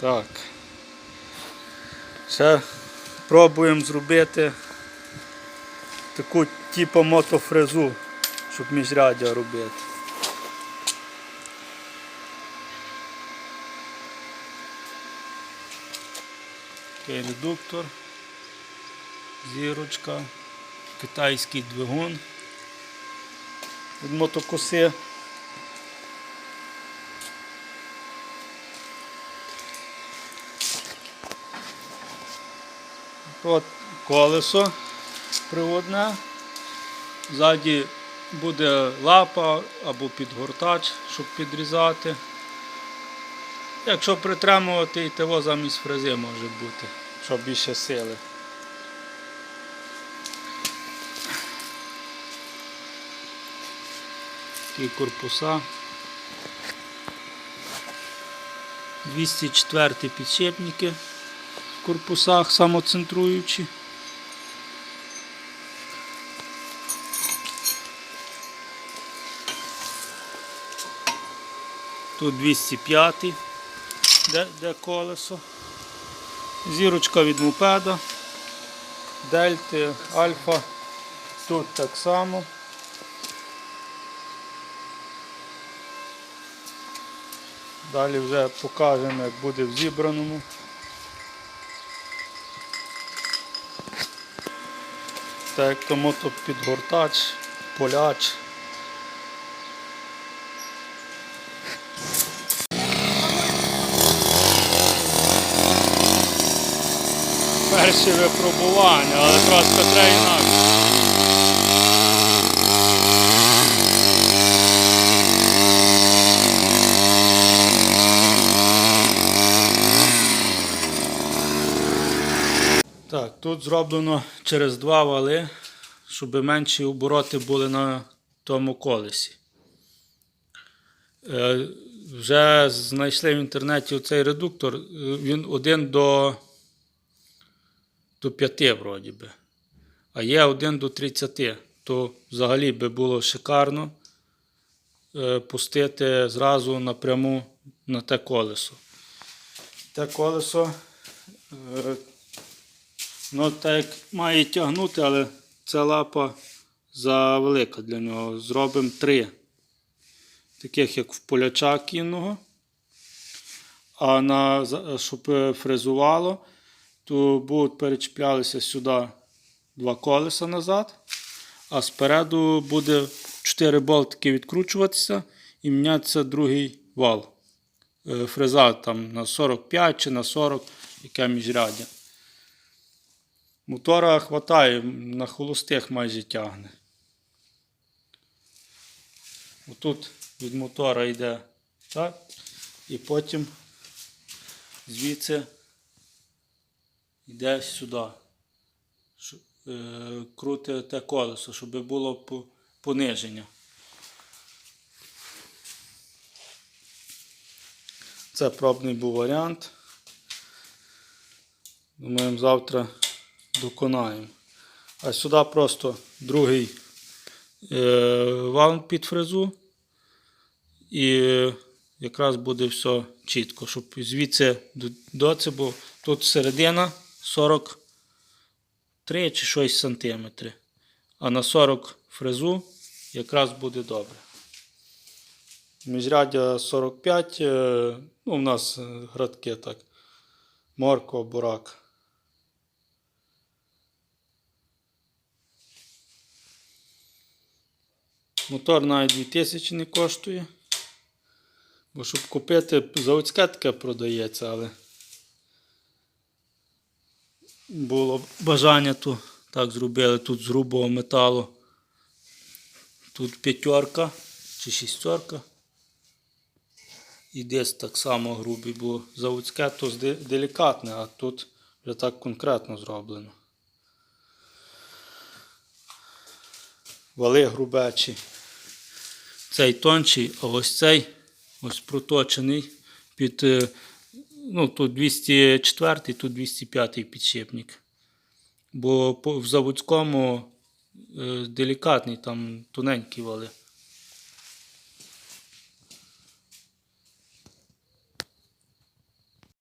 Так. Ще пробуємо зробити таку типу мотофрезу, щоб міжряддя робити. Такий редуктор, зірочка, китайський двигун від мотокоси. От колесо приводне. Ззаді буде лапа або підгортач, щоб підрізати. Якщо притримувати, і того замість фрези може бути, щоб більше сили. Такі корпуса. 204 підшипники корпусах самоцентруючі. Тут 205, де, де колесо. Зірочка від мопеда, дельти, альфа. Тут так само. Далі вже покажемо, як буде в зібраному. Так як то мотопідгортач, поляч. Перші випробування, але просто треба інакше. Так, тут зроблено через два вали, щоб менші обороти були на тому колесі. Е, вже знайшли в інтернеті цей редуктор, е, він один до, до 5 вроді би. А є один до 30. То взагалі би було шикарно е, пустити зразу напряму на те колесо. Те колесо Ну, так як має тягнути, але ця лапа завелика для нього. Зробимо три. Таких як в поляча кінного. А на, щоб е, фрезувало, то будуть перечіплялися сюди два колеса назад. А спереду буде 4 болтики відкручуватися і мінятися другий вал. Е, Фреза там на 45 чи на 40, яке міжряддя. Мотора хватає, на холостих майже тягне. Отут від мотора йде так, і потім звідси йде сюди. Е, Крути те колесо, щоб було пониження. Це пробний був варіант. Думаємо, завтра доконаємо. А сюди просто другий е, вал під фрезу. І якраз буде все чітко, щоб звідси до, це. Тут середина 43 чи 6 сантиметри. А на 40 фрезу якраз буде добре. Міжряддя 45, е, ну, у нас градки так. Морква, бурак. Мотор навіть 2000 не коштує. Бо щоб купити, заводське таке продається, але було бажання, то так зробили тут з грубого металу. Тут п'ятерка чи шістерка. І десь так само грубий, бо заводське то делікатне, а тут вже так конкретно зроблено. Вали грубечі. Цей тонший, а ось цей ось проточений під е, ну, тут 204, тут 205 підшипник. Бо в заводському е, делікатний, там тоненькі вали.